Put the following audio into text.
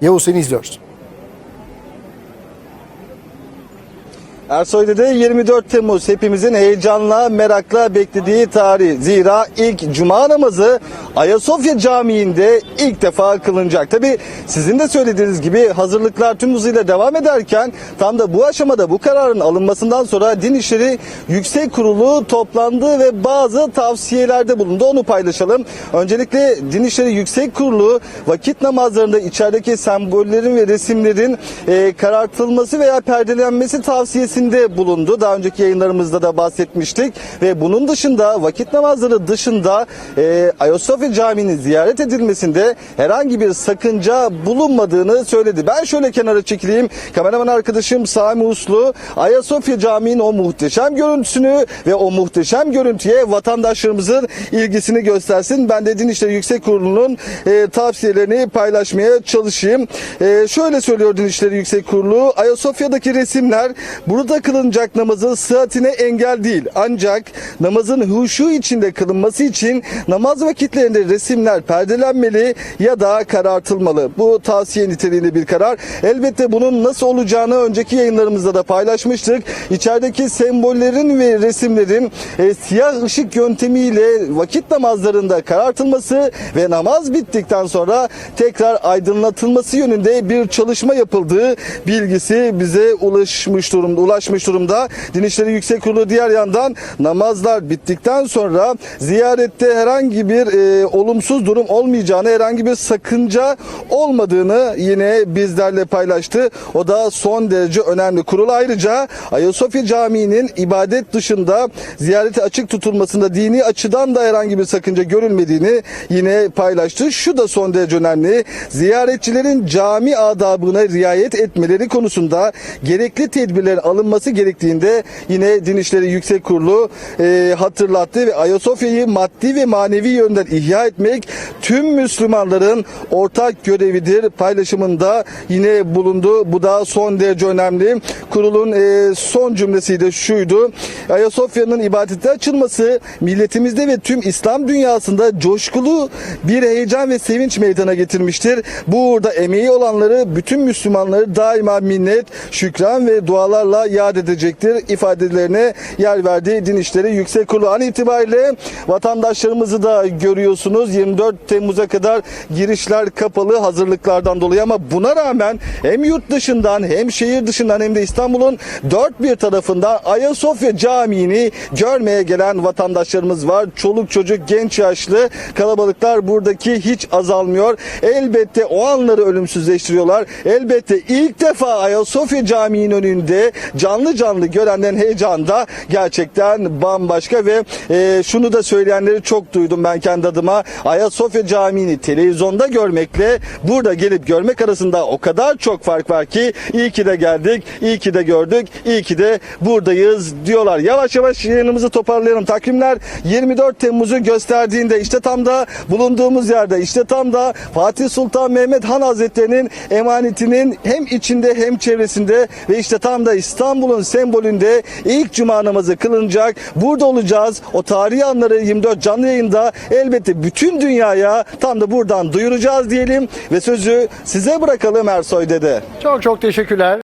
Yavuz seni izliyoruz. Ersoy Dede 24 Temmuz hepimizin heyecanla, merakla beklediği tarih. Zira ilk cuma namazı Ayasofya Camii'nde ilk defa kılınacak. Tabi sizin de söylediğiniz gibi hazırlıklar tüm hızıyla devam ederken tam da bu aşamada bu kararın alınmasından sonra Din İşleri Yüksek Kurulu toplandı ve bazı tavsiyelerde bulundu. Onu paylaşalım. Öncelikle Din İşleri Yüksek Kurulu vakit namazlarında içerideki sembollerin ve resimlerin e, karartılması veya perdelenmesi tavsiyesinde bulundu. Daha önceki yayınlarımızda da bahsetmiştik ve bunun dışında vakit namazları dışında e, Ayasofya Camii'nin ziyaret edilmesinde herhangi bir sakınca bulunmadığını söyledi. Ben şöyle kenara çekileyim. Kameraman arkadaşım Sami Uslu Ayasofya Camii'nin o muhteşem görüntüsünü ve o muhteşem görüntüye vatandaşlarımızın ilgisini göstersin. Ben de Din İşleri Yüksek Kurulu'nun e, tavsiyelerini paylaşmaya çalışayım. E, şöyle söylüyor Din İşleri Yüksek Kurulu. Ayasofya'daki resimler burada kılınacak namazın sıhhatine engel değil. Ancak namazın huşu içinde kılınması için namaz vakitlerinde resimler perdelenmeli ya da karartılmalı. Bu tavsiye niteliğinde bir karar. Elbette bunun nasıl olacağını önceki yayınlarımızda da paylaşmıştık. İçerideki sembollerin ve resimlerin e, siyah ışık yöntemiyle vakit namazlarında karartılması ve namaz bittikten sonra tekrar aydınlatılması yönünde bir çalışma yapıldığı bilgisi bize ulaşmış durumda. Ulaşmış durumda. Din İşleri Yüksek Kurulu diğer yandan namazlar bittikten sonra ziyarette herhangi bir e, olumsuz durum olmayacağını, herhangi bir sakınca olmadığını yine bizlerle paylaştı. O da son derece önemli. Kurul ayrıca Ayasofya Camii'nin ibadet dışında ziyarete açık tutulmasında dini açıdan da herhangi bir sakınca görülmediğini yine paylaştı. Şu da son derece önemli. Ziyaretçilerin cami adabına riayet etmeleri konusunda gerekli tedbirlerin alınması gerektiğinde yine Din İşleri Yüksek Kurulu e, hatırlattı ve Ayasofya'yı maddi ve manevi yönden ihya etmek tüm Müslümanların ortak görevidir paylaşımında yine bulundu. Bu da son derece önemli. Kurulun e, son cümlesi de şuydu. Ayasofya'nın ibadete açılması milletimizde ve tüm İslam dünyasında coşkulu bir heyecan ve sevinç meydana getirmiştir. Bu uğurda emeği olanları bütün Müslümanları daima minnet, şükran ve dualarla yad edecektir ifadelerine yer verdi Din İşleri Yüksek Kurulu. An itibariyle vatandaşlarımızı da görüyorsunuz. 24 Temmuz'a kadar girişler kapalı hazırlıklardan dolayı ama buna rağmen hem yurt dışından hem şehir dışından hem de İstanbul'un dört bir tarafından Ayasofya Camii'ni görmeye gelen vatandaşlarımız var. Çoluk çocuk genç yaşlı kalabalıklar buradaki hiç azalmıyor. Elbette o anları ölümsüzleştiriyorlar. Elbette ilk defa Ayasofya Camii'nin önünde canlı canlı görenlerin heyecanı da gerçekten bambaşka ve e, şunu da söyleyenleri çok duydum ben kendi adıma. Ayasofya Camii'ni televizyonda görmekle burada gelip görmek arasında o kadar çok fark var ki iyi ki de geldik, iyi ki de gördük, iyi ki de buradayız diyorlar. Yavaş yavaş yayınımızı toparlayalım. Takvimler 24 Temmuz'u gösterdiğinde işte tam da bulunduğumuz yerde işte tam da Fatih Sultan Mehmet Han Hazretleri'nin emanetinin hem içinde hem çevresinde ve işte tam da İstanbul'un sembolünde ilk cuma namazı kılınacak. Burada olacağız. O tarihi anları 24 canlı yayında elbette bütün dünyaya tam da buradan duyuracağız diyelim ve sözü size bırakalım Ersoy Dede. Çok çok teşekkürler.